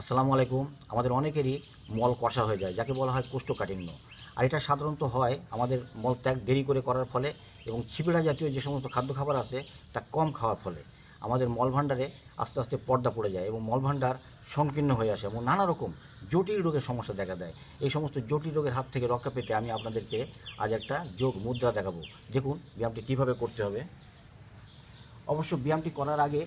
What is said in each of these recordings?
আসসালামু আলাইকুম। আমাদের অনেকেরই মল কষা হয়ে যায়, যাকে বলা হয় কোষ্ঠকাঠিন্য। আর এটা সাধারণত হয় আমাদের মল ত্যাগ দেরি করে করার ফলে এবং ছিপিড়া জাতীয় যে সমস্ত খাদ্য খাবার আছে, তা কম খাওয়ার ফলে। আমাদের মল ভাণ্ডারে আস্তে আস্তে পর্দা পড়ে যায় এবং মল ভাণ্ডার সংকীর্ণ হয়ে আসে এবং নানা রকম জটিল রোগের সমস্যা দেখা দেয়। এই সমস্ত জটিল রোগের হাত থেকে রক্ষা পেতে আমি আপনাদেরকে আজ একটা যোগ মুদ্রা দেখাবো। দেখুন, ব্যায়ামটি কীভাবে করতে হবে। অবশ্য ব্যায়ামটি করার আগে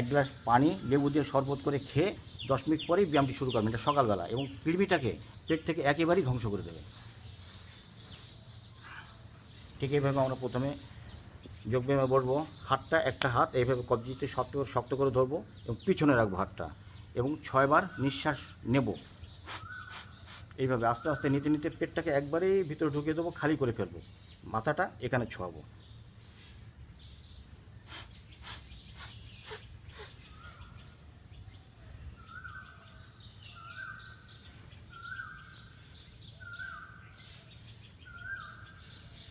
এক গ্লাস পানি, লেবু দিয়ে শরবত করে খেয়ে দশ মিনিট পরেই ব্যায়ামটি শুরু করবেন, এটা সকালবেলা এবং কৃমিটাকে পেট থেকে একেবারেই ধ্বংস করে দেবে। ঠিক এইভাবে আমরা প্রথমে যোগব্যায়ামে বসবো, হাতটা একটা হাত, এইভাবে কবজিতে শক্ত করে শক্ত করে ধরবো এবং পিছনে রাখব হাতটা এবং ছয়বার নিঃশ্বাস নেব। এইভাবে আস্তে আস্তে নিতে নিতে পেটটাকে একবারেই ভিতরে ঢুকিয়ে দেবো, খালি করে ফেলব, মাথাটা এখানে ছোঁয়াবো।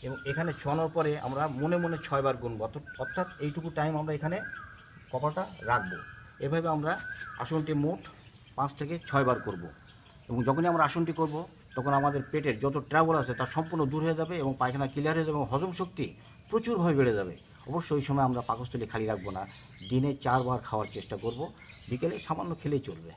এবং এখানে ছোঁয়ানোর পরে আমরা মনে মনে ছয়বার গুনবো। অর্থাৎ- এইটুকু টাইম আমরা এখানে কপালটা রাখব। এভাবে আমরা আসনটি মোট পাঁচ থেকে ছয়বার করব। এবং যখনই আমরা আসনটি করব, তখন আমাদের পেটের যত ট্রাবল আছে তা সম্পূর্ণ দূর হয়ে যাবে এবং পায়খানা ক্লিয়ার হয়ে যাবে এবং হজম শক্তি প্রচুরভাবে বেড়ে যাবে। অবশ্যই ওই সময় আমরা পাকস্থলী খালি রাখব না। দিনে চারবার খাওয়ার চেষ্টা করব। বিকেলে সামান্য খেলেই চলবে।